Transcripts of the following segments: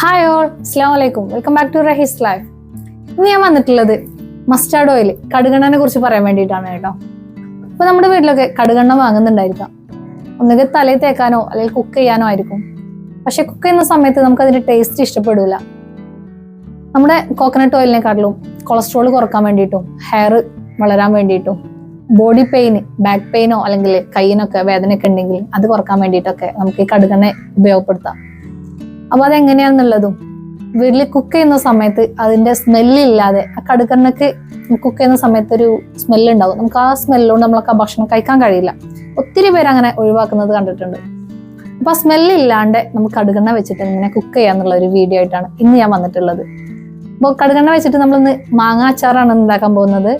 Hi all അസ്ലാം വലൈക്കും welcome back to Rahees life ഇന്ന് ഞാൻ വന്നിട്ടുള്ളത് മസ്റ്റാർഡ് ഓയിൽ കടുകണ്ണനെ കുറിച്ച് പറയാൻ വേണ്ടിയിട്ടാണ് കേട്ടോ. ഇപ്പൊ നമ്മുടെ വീട്ടിലൊക്കെ കടുകണ്ണ വാങ്ങുന്നുണ്ടായിരിക്കാം. ഒന്നുകിൽ തലയിൽ തേക്കാനോ അല്ലെങ്കിൽ കുക്ക് ചെയ്യാനോ ആയിരിക്കും. പക്ഷെ കുക്ക് ചെയ്യുന്ന സമയത്ത് നമുക്ക് അതിന്റെ ടേസ്റ്റ് ഇഷ്ടപ്പെടില്ല നമ്മുടെ കോക്കനട്ട് ഓയിലിനെക്കാട്ടിലും കൊളസ്ട്രോൾ കുറയ്ക്കാൻ വേണ്ടിയിട്ടും ഹെയർ വളരാൻ വേണ്ടിയിട്ടും ബോഡി പെയിന് ബാക്ക് പെയിനോ അല്ലെങ്കിൽ കയ്യിനൊക്കെ വേദനയൊക്കെ ഉണ്ടെങ്കിൽ അത് കുറയ്ക്കാൻ വേണ്ടിയിട്ടൊക്കെ നമുക്ക് ഈ കടുകണ്ണ ഉപയോഗപ്പെടുത്താം. അപ്പൊ അതെങ്ങനെയാണെന്നുള്ളതും വീട്ടിൽ കുക്ക് ചെയ്യുന്ന സമയത്ത് അതിന്റെ സ്മെല്ലില്ലാതെ ആ കടുക്കണ്ണക്ക് കുക്ക് ചെയ്യുന്ന സമയത്ത് ഒരു സ്മെല്ല് ഉണ്ടാവും. നമുക്ക് ആ സ്മെല്ലുകൊണ്ട് നമ്മൾക്ക് ആ ഭക്ഷണം കഴിക്കാൻ കഴിയില്ല. ഒത്തിരി പേര് അങ്ങനെ ഒഴിവാക്കുന്നത് കണ്ടിട്ടുണ്ട്. അപ്പൊ ആ സ്മെല്ല് ഇല്ലാണ്ട് നമുക്ക് കടുകണ്ണ വെച്ചിട്ട് ഇങ്ങനെ കുക്ക് ചെയ്യാന്നുള്ള ഒരു വീഡിയോ ആയിട്ടാണ് ഇന്ന് ഞാൻ വന്നിട്ടുള്ളത്. അപ്പോൾ കടുകണ്ണ വെച്ചിട്ട് നമ്മളിന്ന് മാങ്ങ അച്ചാറാണ് ഉണ്ടാക്കാൻ പോകുന്നത്.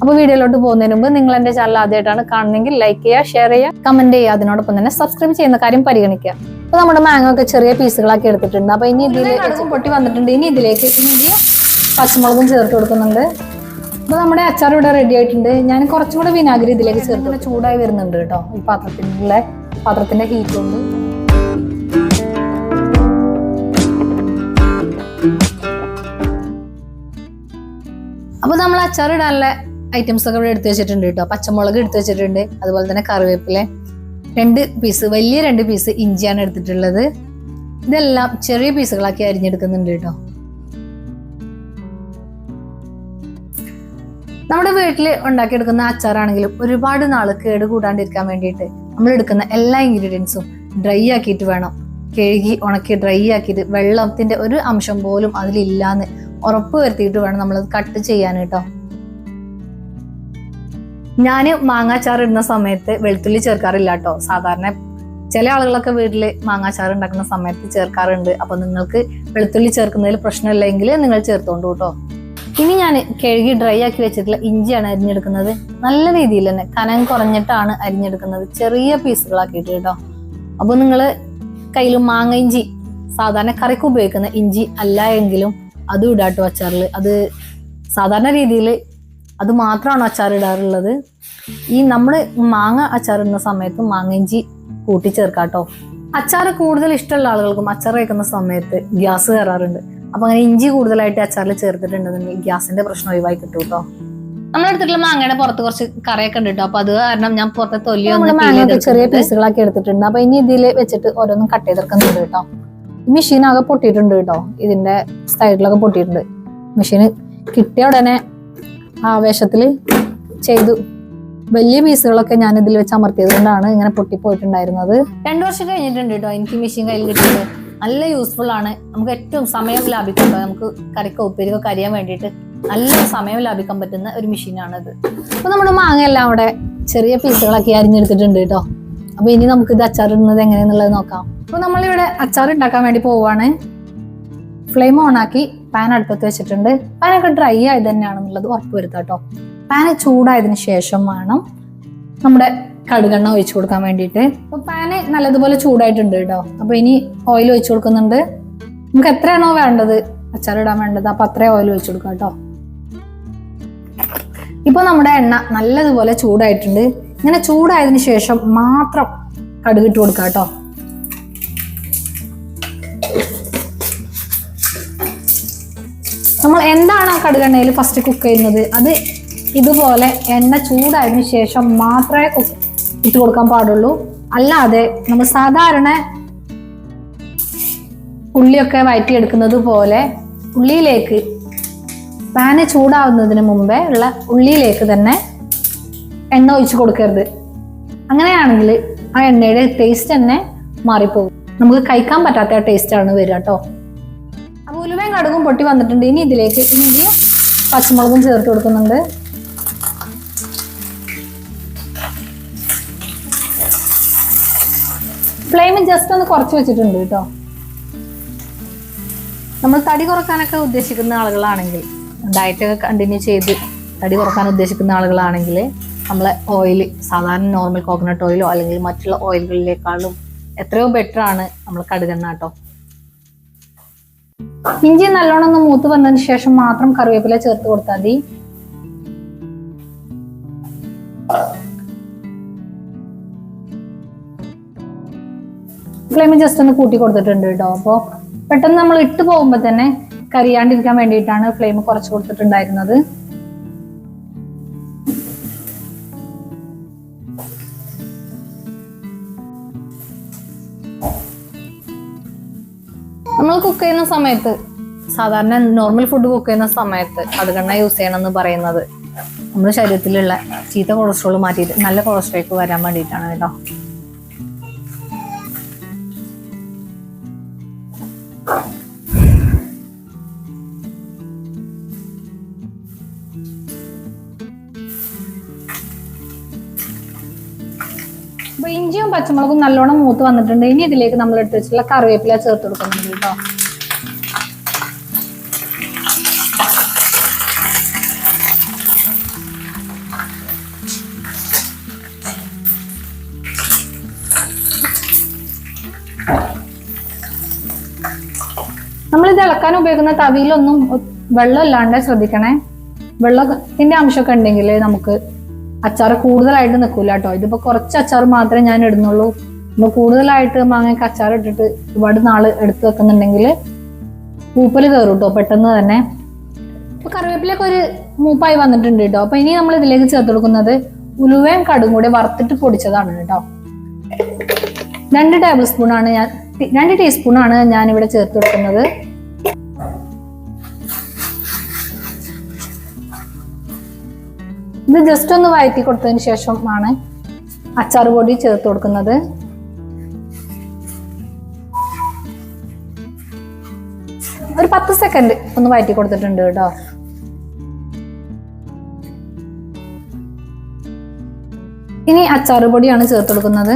അപ്പോൾ വീഡിയോയിലോട്ട് പോകുന്നതിന് മുമ്പ് നിങ്ങൾ എന്റെ ചാനൽ ആദ്യമായിട്ടാണ് കാണുന്നതെങ്കിൽ ലൈക്ക് ചെയ്യുക ഷെയർ ചെയ്യുക കമന്റ് ചെയ്യുക. അതിനോടൊപ്പം തന്നെ സബ്സ്ക്രൈബ് ചെയ്യുന്ന കാര്യം പരിഗണിക്കുക. അപ്പോൾ നമ്മുടെ മാങ്ങ ഒക്കെ ചെറിയ പീസുകളാക്കി എടുത്തിട്ടുണ്ട്. അപ്പോൾ ഇനി ഇതിലേക്ക് പൊട്ടി വന്നിട്ടുണ്ട് ഇനി ഇതിലേക്ക് ഇഞ്ചി പച്ചമുളകും ചേർത്ത് കൊടുക്കുന്നുണ്ട്. അപ്പോൾ നമ്മുടെ അച്ചാർ ഇവിടെ റെഡി ആയിട്ടുണ്ട്. ഞാൻ കുറച്ചും കൂടെ വിനാഗിരി ഇതിലേക്ക് ചേർത്ത് ചൂടായി വരുന്നുണ്ട് കേട്ടോ. ഈ പാത്രത്തിന്റെ പാത്രത്തിന്റെ ഹീറ്റ് കൊണ്ട്. അപ്പൊ നമ്മൾ അച്ചാർ ഇടാനുള്ള ഐറ്റംസ് ഒക്കെ ഇവിടെ എടുത്തു വെച്ചിട്ടുണ്ട് കേട്ടോ. പച്ചമുളക് എടുത്തു വെച്ചിട്ടുണ്ട്. അതുപോലെ തന്നെ കറിവേപ്പില. രണ്ട് പീസ് വലിയ രണ്ട് പീസ് ഇഞ്ചിയാണ് എടുത്തിട്ടുള്ളത്. ഇതെല്ലാം ചെറിയ പീസുകളാക്കി അരിഞ്ഞെടുക്കുന്നുണ്ട് കേട്ടോ. നമ്മുടെ വീട്ടിൽ ഉണ്ടാക്കിയെടുക്കുന്ന അച്ചാറാണെങ്കിലും ഒരുപാട് നാൾ കേട് കൂടാണ്ടിരിക്കാൻ വേണ്ടിയിട്ട് നമ്മൾ എടുക്കുന്ന എല്ലാ ഇൻഗ്രീഡിയൻസും ഡ്രൈ ആക്കിയിട്ട് വേണം. കഴുകി ഉണക്കി ഡ്രൈ ആക്കിയിട്ട് വെള്ളത്തിന്റെ ഒരു അംശം പോലും അതിലില്ലാന്ന് ഉറപ്പ് വരുത്തിയിട്ട് വേണം നമ്മളത് കട്ട് ചെയ്യാൻ കേട്ടോ. ഞാൻ മാങ്ങാച്ചാർ ഇടുന്ന സമയത്ത് വെളുത്തുള്ളി ചേർക്കാറില്ല കേട്ടോ സാധാരണ ചില ആളുകളൊക്കെ വീട്ടിൽ മാങ്ങാച്ചാർ ഉണ്ടാക്കുന്ന സമയത്ത് ചേർക്കാറുണ്ട്. അപ്പൊ നിങ്ങൾക്ക് വെളുത്തുള്ളി ചേർക്കുന്നതിൽ പ്രശ്നമില്ലെങ്കിൽ നിങ്ങൾ ചേർത്തോണ്ട് കേട്ടോ ഇനി ഞാൻ കഴുകി ഡ്രൈ ആക്കി വെച്ചിട്ടുള്ള ഇഞ്ചിയാണ് അരിഞ്ഞെടുക്കുന്നത്. നല്ല രീതിയിൽ തന്നെ കനം കുറഞ്ഞിട്ടാണ് അരിഞ്ഞെടുക്കുന്നത്. ചെറിയ പീസുകളാക്കിയിട്ട് കേട്ടോ അപ്പൊ നിങ്ങൾ കയ്യിൽ മാങ്ങ ഇഞ്ചി സാധാരണ കറിക്ക് ഉപയോഗിക്കുന്ന ഇഞ്ചി അല്ല എങ്കിലും അതും ഇടാട്ടോ അച്ചാറിൽ അത് സാധാരണ രീതിയിൽ അത് മാത്രമാണ് അച്ചാർ ഇടാറുള്ളത്. ഈ നമ്മൾ മാങ്ങ അച്ചാർ ഇടുന്ന സമയത്ത് മാങ്ങ ഇഞ്ചി കൂട്ടി ചേർക്കാട്ടോ അച്ചാർ കൂടുതൽ ഇഷ്ടമുള്ള ആളുകൾക്കും അച്ചാർ കഴിക്കുന്ന സമയത്ത് ഗ്യാസ് കയറാറുണ്ട് അപ്പൊ അങ്ങനെ ഇഞ്ചി കൂടുതലായിട്ട് അച്ചാറിൽ ചേർത്തിട്ടുണ്ടെന്നുണ്ടെങ്കിൽ ഗ്യാസിന്റെ പ്രശ്നം ഒഴിവായി കിട്ടും കേട്ടോ നമ്മളെടുത്തിട്ടുള്ള മാങ്ങയുടെ പുറത്ത് കുറച്ച് കറിയൊക്കെ ഉണ്ട് കേട്ടോ. അപ്പൊ അത് കാരണം ഞാൻ പുറത്തെ തൊലി ഒന്ന് ചെറിയ പീസുകളൊക്കെ എടുത്തിട്ടുണ്ട്. അപ്പൊ ഇനി ഇതിൽ വെച്ചിട്ട് ഓരോന്നും കട്ട് ചെയ്തെടുക്കുന്നുണ്ട് കേട്ടോ. മെഷീൻ ആകെ പൊട്ടിയിട്ടുണ്ട് കേട്ടോ. ഇതിന്റെ സൈഡിലൊക്കെ പൊട്ടിയിട്ടുണ്ട്. മെഷീന് കിട്ടിയ ഉടനെ ആവേശത്തിൽ ചെയ്തു. വലിയ പീസുകളൊക്കെ ഞാൻ ഇതിൽ വെച്ച് അമർത്തിയത് കൊണ്ടാണ് ഇങ്ങനെ പൊട്ടിപ്പോയിട്ടുണ്ടായിരുന്നത്. രണ്ടു വർഷം കഴിഞ്ഞിട്ടുണ്ട് കേട്ടോ എനിക്ക് മെഷീൻ കയ്യിൽ കിട്ടിയത്. നല്ല യൂസ്ഫുൾ ആണ്. നമുക്ക് ഏറ്റവും സമയം ലാഭിക്കും നമുക്ക് കറിക്കോ ഉപ്പേരിക്കോ കരിയാൻ വേണ്ടിയിട്ട് നല്ല സമയം ലാഭിക്കാൻ പറ്റുന്ന ഒരു മെഷീനാണിത് അപ്പൊ നമ്മുടെ മാങ്ങ എല്ലാം അവിടെ ചെറിയ പീസുകളൊക്കെ അരിഞ്ഞെടുത്തിട്ടുണ്ട് കേട്ടോ അപ്പൊ ഇനി നമുക്ക് ഇത് അച്ചാർ ഇടുന്നത് എങ്ങനെയാന്നുള്ളത് നോക്കാം. അപ്പൊ നമ്മളിവിടെ അച്ചാർ ഉണ്ടാക്കാൻ വേണ്ടി പോവാണ്. ഫ്ലെയിം ഓൺ ആക്കി പാൻ അടുപ്പത്ത് വെച്ചിട്ടുണ്ട്. പാനൊക്കെ ഡ്രൈ ആയത് തന്നെയാണെന്നുള്ളത് ഉറപ്പ് വരുത്താം കേട്ടോ. പാൻ ചൂടായതിനു ശേഷം വേണം നമ്മുടെ കടുകെണ്ണ ഒഴിച്ചു കൊടുക്കാൻ വേണ്ടിയിട്ട്. അപ്പൊ പാന് നല്ലതുപോലെ ചൂടായിട്ടുണ്ട് കേട്ടോ. അപ്പൊ ഇനി ഓയിൽ ഒഴിച്ചു കൊടുക്കുന്നുണ്ട്. നമുക്ക് എത്രയാണോ വേണ്ടത്? അച്ചാറിടാൻ വേണ്ടത്. അപ്പൊ അത്രയും ഓയിൽ ഒഴിച്ചു കൊടുക്കാം കേട്ടോ. ഇപ്പൊ നമ്മുടെ എണ്ണ നല്ലതുപോലെ ചൂടായിട്ടുണ്ട്. ഇങ്ങനെ ചൂടായതിനു ശേഷം മാത്രം കടുകിട്ട് കൊടുക്കാം കേട്ടോ. നമ്മൾ എന്താണ് ആ കടുകെണ്ണയിൽ ഫസ്റ്റ് കുക്ക് ചെയ്യുന്നത്? അത് ഇതുപോലെ എണ്ണ ചൂടായതിനു ശേഷം മാത്രമേ ഇട്ട് കൊടുക്കാൻ പാടുള്ളൂ. അല്ലാതെ നമ്മൾ സാധാരണ ഉള്ളിയൊക്കെ വയറ്റിയെടുക്കുന്നത് പോലെ ഉള്ളിയിലേക്ക് പാന് ചൂടാവുന്നതിന് മുമ്പേ ഉള്ള ഉള്ളിയിലേക്ക് തന്നെ എണ്ണ ഒഴിച്ച് കൊടുക്കരുത്. അങ്ങനെയാണെങ്കിൽ ആ എണ്ണയുടെ ടേസ്റ്റ് തന്നെ മാറിപ്പോകും. നമുക്ക് കഴിക്കാൻ പറ്റാത്ത ടേസ്റ്റാണ് വരിക കേട്ടോ ഉലുവയും കടുകും പൊട്ടി വന്നിട്ടുണ്ട്. ഇനി ഇതിലേക്ക് ഇഞ്ചിയും പച്ചമുളകും ചേർത്ത് കൊടുക്കുന്നുണ്ട്. ഫ്ലെയിം ജസ്റ്റ് ഒന്ന് കുറച്ച് വെച്ചിട്ടുണ്ട് കേട്ടോ. നമ്മൾ തടി കുറക്കാനൊക്കെ ഉദ്ദേശിക്കുന്ന ആളുകളാണെങ്കിൽ ഡയറ്റ് ഒക്കെ കണ്ടിന്യൂ ചെയ്ത് തടി കുറയ്ക്കാൻ ഉദ്ദേശിക്കുന്ന ആളുകളാണെങ്കിൽ നമ്മളെ ഓയിൽ സാധാരണ നോർമൽ കോക്കനട്ട് ഓയിലോ അല്ലെങ്കിൽ മറ്റുള്ള ഓയിലുകളിലേക്കാളും എത്രയോ ബെറ്ററാണ് നമ്മൾ കടുകെണ്ണ കേട്ടോ. ഇഞ്ചി നല്ലോണം ഒന്ന് മൂത്ത് വന്നതിന് ശേഷം മാത്രം കറിവേപ്പില ചേർത്ത് കൊടുത്താൽ മതി. ഫ്ലെയിം ജസ്റ്റ് ഒന്ന് കൂട്ടി കൊടുത്തിട്ടുണ്ട് കേട്ടോ. അപ്പോൾ പെട്ടെന്ന് നമ്മൾ ഇട്ട് പോകുമ്പോൾ തന്നെ കരിയാണ്ടിരിക്കാൻ വേണ്ടിയിട്ടാണ് ഫ്ലെയിം കുറച്ച് കൊടുത്തിട്ടുണ്ടായിരുന്നത്. നമ്മൾ കുക്ക് ചെയ്യുന്ന സമയത്ത് സാധാരണ നോർമൽ ഫുഡ് കുക്ക് ചെയ്യുന്ന സമയത്ത് കടുകെണ്ണ യൂസ് ചെയ്യണമെന്ന് പറയുന്നത്. നമ്മുടെ ശരീരത്തിലുള്ള ചീത്ത കൊളസ്ട്രോൾ മാറ്റിയിട്ട് നല്ല കൊളസ്ട്രോൾക്ക് വരാൻ വേണ്ടിയിട്ടാണ് കേട്ടോ. അപ്പൊ ഇഞ്ചിയും പച്ചമുളകും നല്ലോണം മൂത്ത് വന്നിട്ടുണ്ട്. ഇനി ഇതിലേക്ക് നമ്മൾ എടുത്ത് വെച്ചിട്ടുള്ള കറിവേപ്പില ചേർത്ത് കൊടുക്കുന്നുണ്ട് കേട്ടോ. നമ്മൾ ഇത് ഇളക്കാൻ ഉപയോഗിക്കുന്ന തവിയിലൊന്നും വെള്ളം ഇല്ലാണ്ട് ശ്രദ്ധിക്കണേ. വെള്ളത്തിന്റെ അംശമൊക്കെ ഉണ്ടെങ്കിൽ നമുക്ക് അച്ചാർ കൂടുതലായിട്ട് നിൽക്കൂല കേട്ടോ ഇതിപ്പോ കുറച്ച് അച്ചാർ മാത്രമേ ഞാൻ ഇടുന്നുള്ളൂ. നമ്മൾ കൂടുതലായിട്ട് മാങ്ങയ്ക്ക് അച്ചാർ ഇട്ടിട്ട് ഒരുപാട് നാൾ എടുത്തു വെക്കുന്നുണ്ടെങ്കിൽ പൂപ്പൽ കയറും കേട്ടോ പെട്ടെന്ന് തന്നെ. ഇപ്പൊ കറിവേപ്പിലൊക്കെ ഒരു മൂപ്പായി വന്നിട്ടുണ്ട് കേട്ടോ അപ്പൊ ഇനി നമ്മൾ ഇതിലേക്ക് ചേർത്ത് കൊടുക്കുന്നത് ഉലുവയും കടും കൂടി വറുത്തിട്ട് പൊടിച്ചതാണ് കേട്ടോ രണ്ട് ടേബിൾ സ്പൂൺ ആണ് ഞാൻ രണ്ട് ടീസ്പൂൺ ആണ് ഞാൻ ഇവിടെ ചേർത്ത് കൊടുക്കുന്നത്. ഇത് ജസ്റ്റ് ഒന്ന് വഴറ്റി കൊടുത്തതിന് ആണ് അച്ചാർ പൊടി ചേർത്ത് കൊടുക്കുന്നത്. ഒരു പത്ത് സെക്കൻഡ് ഒന്ന് വഴറ്റി കൊടുത്തിട്ടുണ്ട് കേട്ടോ. ഇനി അച്ചാർ പൊടിയാണ് ചേർത്ത് കൊടുക്കുന്നത്.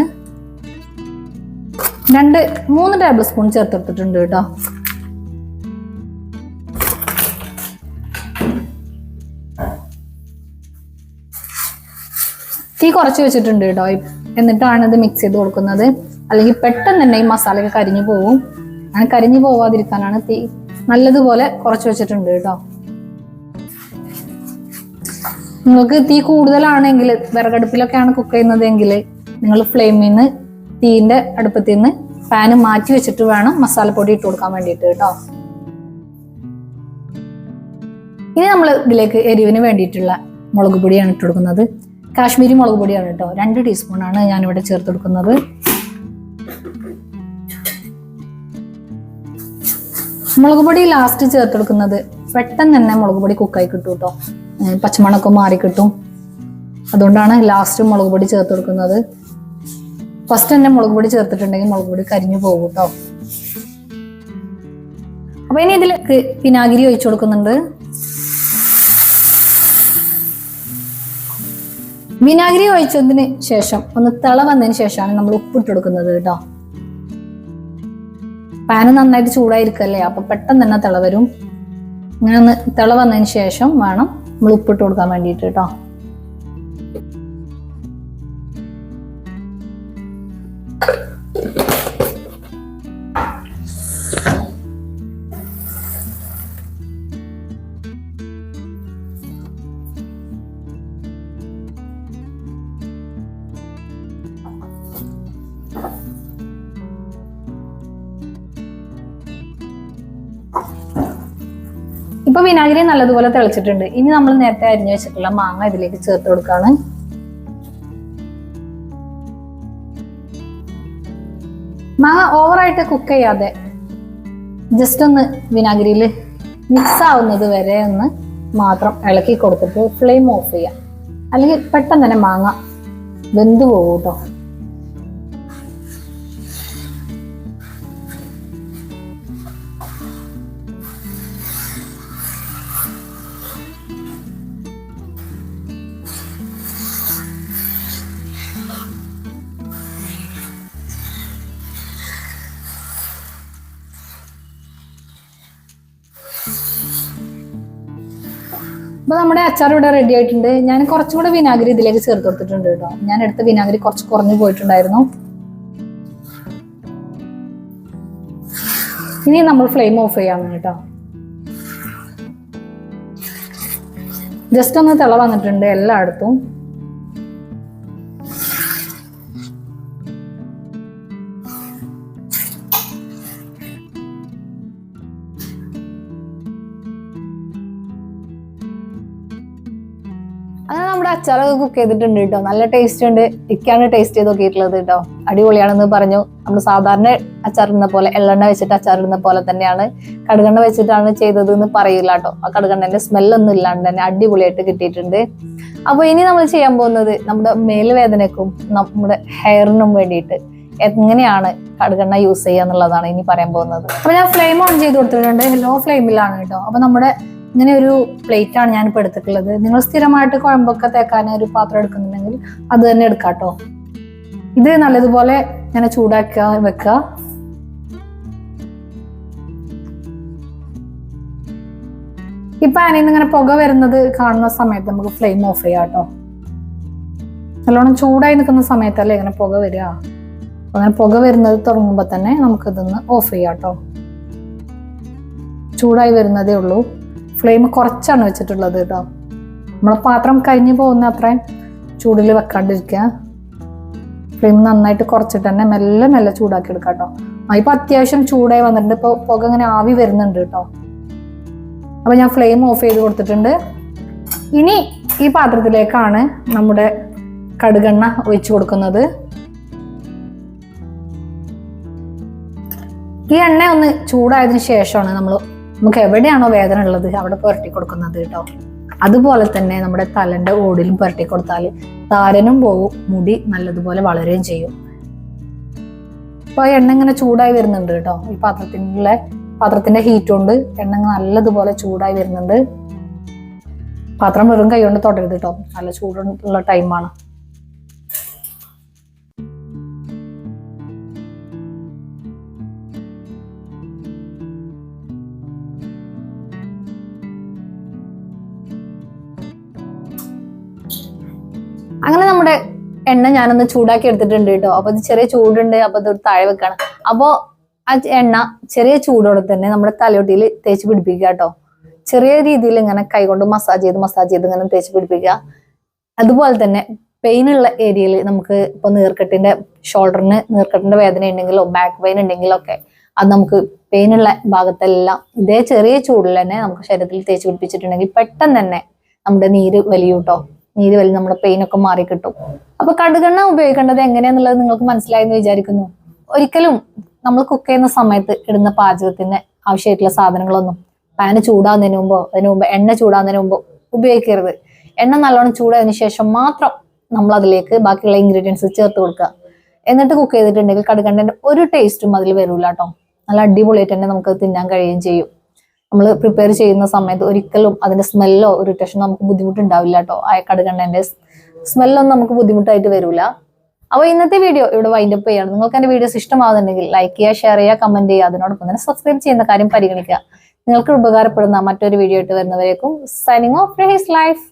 രണ്ട് മൂന്ന് ടേബിൾ സ്പൂൺ ചേർത്ത് കൊടുത്തിട്ടുണ്ട് കേട്ടോ. തീ കുറച്ച് വെച്ചിട്ടുണ്ട് കേട്ടോ. എന്നിട്ടാണ് ഇത് മിക്സ് ചെയ്ത് കൊടുക്കുന്നത്. അല്ലെങ്കിൽ പെട്ടെന്ന് തന്നെ ഈ മസാലയൊക്കെ കരിഞ്ഞു പോവും. അങ്ങനെ കരിഞ്ഞു പോവാതിരിക്കാനാണ് തീ നല്ലതുപോലെ കുറച്ച് വെച്ചിട്ടുണ്ട് കേട്ടോ. നിങ്ങൾക്ക് തീ കൂടുതലാണെങ്കിൽ വിറകടുപ്പിലൊക്കെയാണ് കുക്ക് ചെയ്യുന്നതെങ്കിൽ നിങ്ങൾ ഫ്ലെയിമിൽ നിന്ന് തീന്റെ അടുപ്പത്തിൽ നിന്ന് പാന് മാറ്റി വെച്ചിട്ട് വേണം മസാലപ്പൊടി ഇട്ട് കൊടുക്കാൻ വേണ്ടിയിട്ട് കേട്ടോ. ഇനി നമ്മൾ ഇതിലേക്ക് എരിവിന് വേണ്ടിയിട്ടുള്ള മുളക് പൊടിയാണ് ഇട്ട് കൊടുക്കുന്നത്. കാശ്മീരി മുളക് പൊടിയാണ് കേട്ടോ. രണ്ട് ഞാൻ ഇവിടെ ചേർത്ത് കൊടുക്കുന്നത്. മുളക് പൊടി ലാസ്റ്റ് ചേർത്ത് കൊടുക്കുന്നത് പെട്ടെന്ന് തന്നെ മുളക് പൊടി കുക്കായി കിട്ടും കേട്ടോ. പച്ചമണൊക്കെ മാറി കിട്ടും. അതുകൊണ്ടാണ് ലാസ്റ്റ് മുളക് പൊടി ചേർത്ത് കൊടുക്കുന്നത്. ഫസ്റ്റ് തന്നെ മുളക് പൊടി ചേർത്തിട്ടുണ്ടെങ്കിൽ മുളക് പൊടി കരിഞ്ഞു പോകും കേട്ടോ. അപ്പൊ ഇനി ഇതിലേക്ക് വിനാഗിരി ഒഴിച്ചു കൊടുക്കുന്നുണ്ട്. വിനാഗിരി ഒഴിച്ചതിന് ശേഷം ഒന്ന് തിള വന്നതിന് ശേഷമാണ് നമ്മൾ ഉപ്പിട്ട് കൊടുക്കുന്നത് കേട്ടോ. പാന് നന്നായിട്ട് ചൂടായിരിക്കല്ലേ? അപ്പൊ പെട്ടെന്ന് തന്നെ തിള വരും. ഇങ്ങനെ ഒന്ന് തിള വന്നതിന് ശേഷം വേണം നമ്മൾ ഉപ്പിട്ട് കൊടുക്കാൻ വേണ്ടിയിട്ട് കേട്ടോ. വിനാഗിരി നല്ലതുപോലെ തിളച്ചിട്ടുണ്ട്. ഇനി നമ്മൾ നേരത്തെ അരിഞ്ഞു വെച്ചിട്ടുള്ള മാങ്ങ ഇതിലേക്ക് ചേർത്ത് കൊടുക്കാണ്. മാങ്ങ ഓവറായിട്ട് കുക്ക് ചെയ്യാതെ ജസ്റ്റ് ഒന്ന് വിനാഗിരിയിൽ മിക്സ് ആവുന്നത് വരെ ഒന്ന് മാത്രം ഇളക്കി കൊടുത്തിട്ട് ഫ്ലെയിം ഓഫ് ചെയ്യാം. അല്ലെങ്കിൽ പെട്ടെന്ന് തന്നെ മാങ്ങ വെന്തു പോകും കേട്ടോ. അപ്പൊ നമ്മുടെ അച്ചാർ ഇവിടെ റെഡി ആയിട്ടുണ്ട്. ഞാൻ കുറച്ചും കൂടെ വിനാഗിരി ഇതിലേക്ക് ചേർത്ത് കൊടുത്തിട്ടുണ്ട് കേട്ടോ. ഞാൻ എടുത്ത വിനാഗിരി കുറച്ച് കുറഞ്ഞു പോയിട്ടുണ്ടായിരുന്നു. ഇനി നമ്മൾ ഫ്ലെയിം ഓഫ് ചെയ്യാം കേട്ടോ. ജസ്റ്റ് ഒന്ന് തിള വന്നിട്ടുണ്ട് എല്ലായിടത്തും. അങ്ങനെ നമ്മുടെ അച്ചാറൊക്കെ കുക്ക് ചെയ്തിട്ടുണ്ട് കേട്ടോ. നല്ല ടേസ്റ്റ് ഉണ്ട്. ഇക്കാണ് ടേസ്റ്റ് ചെയ്ത് നോക്കിയിട്ടുള്ളത് കേട്ടോ. അടിപൊളിയാണെന്ന് പറഞ്ഞു. നമ്മൾ സാധാരണ അച്ചാറിടുന്ന പോലെ എള്ളെണ്ണ വെച്ചിട്ട് അച്ചാറിടുന്ന പോലെ തന്നെയാണ്. കടുകെണ്ണ വെച്ചിട്ടാണ് ചെയ്തത് എന്ന് പറയില്ല കേട്ടോ. ആ കടുകെണ്ണന്റെ സ്മെല്ലൊന്നും ഇല്ലാണ്ട് തന്നെ അടിപൊളിയായിട്ട് കിട്ടിയിട്ടുണ്ട്. അപ്പൊ ഇനി നമ്മൾ ചെയ്യാൻ പോകുന്നത് നമ്മുടെ മേലുവേദനക്കും നമ്മുടെ ഹെയറിനും വേണ്ടിയിട്ട് എങ്ങനെയാണ് കടുകെണ്ണ യൂസ് ചെയ്യുക എന്നുള്ളതാണ് ഇനി പറയാൻ പോകുന്നത്. അപ്പൊ ഞാൻ ഫ്ലെയിം ഓൺ ചെയ്ത് കൊടുത്തിട്ടുണ്ട്. ലോ ഫ്ലെയിമിലാണ് കേട്ടോ. അപ്പൊ നമ്മുടെ ഇങ്ങനെ ഒരു പ്ലേറ്റ് ആണ് ഞാൻ ഇപ്പൊ എടുത്തിട്ടുള്ളത്. നിങ്ങൾ സ്ഥിരമായിട്ട് കുഴമ്പൊക്കെ തേക്കാൻ ഒരു പാത്രം എടുക്കുന്നുണ്ടെങ്കിൽ അത് തന്നെ എടുക്കാട്ടോ. ഇത് നല്ലതുപോലെ ഇങ്ങനെ ചൂടാക്കുക വെക്കുക ഈ പാനിൽ നിന്ന് ഇങ്ങനെ പുക വരുന്നത് കാണുന്ന സമയത്ത് നമുക്ക് ഫ്ലെയിം ഓഫ് ചെയ്യാം കേട്ടോ. നല്ലോണം ചൂടായി നിൽക്കുന്ന സമയത്തല്ലേ ഇങ്ങനെ പുക വരിക. അങ്ങനെ പുക വരുന്നത് തുടങ്ങുമ്പോൾ തന്നെ നമുക്ക് ഇതൊന്ന് ഓഫ് ചെയ്യാം കേട്ടോ. ചൂടായി വരുന്നതേ ഉള്ളൂ. ഫ്ലെയിം കുറച്ചാണ് വെച്ചിട്ടുള്ളത് കേട്ടോ നമ്മളെ പാത്രം കരിഞ്ഞു പോകുന്ന അത്രയും ചൂടിൽ വെക്കാണ്ടിരിക്കുക. ഫ്ലെയിം നന്നായിട്ട് കുറച്ചിട്ട് തന്നെ മെല്ലെ മെല്ലെ ചൂടാക്കി എടുക്കാം കേട്ടോ ഇപ്പൊ അത്യാവശ്യം ചൂടായി വന്നിട്ടുണ്ട്. ഇപ്പൊ പുക ഇങ്ങനെ ആവി വരുന്നുണ്ട് കേട്ടോ അപ്പൊ ഞാൻ ഫ്ലെയിം ഓഫ് ചെയ്ത് കൊടുത്തിട്ടുണ്ട്. ഇനി ഈ പാത്രത്തിലേക്കാണ് നമ്മുടെ കടുകെണ്ണ ഒഴിച്ചു കൊടുക്കുന്നത്. ഈ എണ്ണ ഒന്ന് ചൂടായതിനു ശേഷമാണ് നമ്മൾ നമുക്ക് എവിടെയാണോ വേദന ഉള്ളത് അവിടെ പുരട്ടി കൊടുക്കുന്നത് കേട്ടോ. അതുപോലെ തന്നെ നമ്മുടെ തലന്റെ ഓടിലും പുരട്ടി കൊടുത്താൽ താരനും പോവും മുടി നല്ലതുപോലെ വളരുകയും ചെയ്യും. അപ്പൊ എണ്ണ ഇങ്ങനെ ചൂടായി വരുന്നുണ്ട് കേട്ടോ. ഈ പാത്രത്തിനുള്ള പാത്രത്തിന്റെ ഹീറ്റ് കൊണ്ട് എണ്ണ നല്ലതുപോലെ ചൂടായി വരുന്നുണ്ട്. പാത്രം വെറും കൈ കൊണ്ട് തൊടരുത് കേട്ടോ. നല്ല ചൂടുള്ള ടൈമാണ് എണ്ണ ഞാനൊന്ന് ചൂടാക്കി എടുത്തിട്ടുണ്ട് കേട്ടോ. അപ്പൊ ഇത് ചെറിയ ചൂടുണ്ട് അപ്പൊ ഇത് താഴെ വെക്കണം. അപ്പോ ആ എണ്ണ ചെറിയ ചൂടോടെ തന്നെ നമ്മുടെ തലയോട്ടിയിൽ തേച്ച് പിടിപ്പിക്കുക കേട്ടോ. ചെറിയ രീതിയിൽ ഇങ്ങനെ കൈകൊണ്ട് മസാജ് ചെയ്ത് മസാജ് ചെയ്ത് ഇങ്ങനെ തേച്ച് പിടിപ്പിക്കുക. അതുപോലെ തന്നെ പെയിൻ ഉള്ള ഏരിയയിൽ നമുക്ക് ഇപ്പൊ നീർക്കെട്ടിന്റെ ഷോൾഡറിന് നീർക്കെട്ടിന്റെ വേദന ഉണ്ടെങ്കിലോ ബാക്ക് പെയിൻ ഉണ്ടെങ്കിലോ ഒക്കെ അത് നമുക്ക് പെയിൻ ഉള്ള ഭാഗത്തെല്ലാം ഇതേ ചെറിയ ചൂടിൽ തന്നെ നമുക്ക് ശരീരത്തിൽ തേച്ച് പിടിപ്പിച്ചിട്ടുണ്ടെങ്കിൽ പെട്ടെന്ന് തന്നെ നമ്മുടെ നീര് വലിയൂട്ടോ നീര് വലിയ നമ്മുടെ പെയിൻ ഒക്കെ മാറി കിട്ടും അപ്പൊ കടുകെണ്ണ ഉപയോഗിക്കേണ്ടത് എങ്ങനെയാന്നുള്ളത് നിങ്ങൾക്ക് മനസ്സിലായെന്ന് വിചാരിക്കുന്നു. ഒരിക്കലും നമ്മൾ കുക്ക് ചെയ്യുന്ന സമയത്ത് ഇടുന്ന പാചകത്തിന് ആവശ്യമായിട്ടുള്ള സാധനങ്ങളൊന്നും പാന് ചൂടാകുന്നതിന് മുമ്പോ അതിന് മുമ്പ് എണ്ണ ചൂടാകുന്നതിന് മുമ്പോ ഉപയോഗിക്കരുത്. എണ്ണ നല്ലോണം ചൂടായതിനു ശേഷം മാത്രം നമ്മൾ അതിലേക്ക് ബാക്കിയുള്ള ഇൻഗ്രീഡിയൻസ് ചേർത്ത് കൊടുക്കുക. എന്നിട്ട് കുക്ക് ചെയ്തിട്ടുണ്ടെങ്കിൽ കടുകണ്ണന്റെ ഒരു ടേസ്റ്റും അതിൽ വരില്ല കേട്ടോ നല്ല അടിപൊളിയായിട്ട് തന്നെ നമുക്ക് തിന്നാൻ കഴിയുകയും ചെയ്യും. നമ്മൾ പ്രിപ്പയർ ചെയ്യുന്ന സമയത്ത് ഒരിക്കലും അതിന്റെ സ്മെല്ലോ ഇറിറ്റേഷനോ നമുക്ക് ബുദ്ധിമുട്ടുണ്ടാവില്ല കേട്ടോ ആ കടുകണ്ണന്റെ സ്മെല്ലൊന്നും നമുക്ക് ബുദ്ധിമുട്ടായിട്ട് വരില്ല അപ്പോൾ ഇന്നത്തെ വീഡിയോ ഇവിടെ വൈൻഡപ്പ് ചെയ്യണം. നിങ്ങൾക്ക് എന്റെ വീഡിയോസ് ഇഷ്ടമാകുന്നുണ്ടെങ്കിൽ ലൈക്ക് ചെയ്യുക ഷെയർ ചെയ്യുക കമന്റ് ചെയ്യുക. അതിനോടൊപ്പം തന്നെ സബ്സ്ക്രൈബ് ചെയ്യുന്ന കാര്യം പരിഗണിക്കുക. നിങ്ങൾക്ക് ഉപകാരപ്പെടുന്ന മറ്റൊരു വീഡിയോ ആയിട്ട് വരുന്നവരേക്കും സൈനിങ് ഓഫ് ലൈഫ്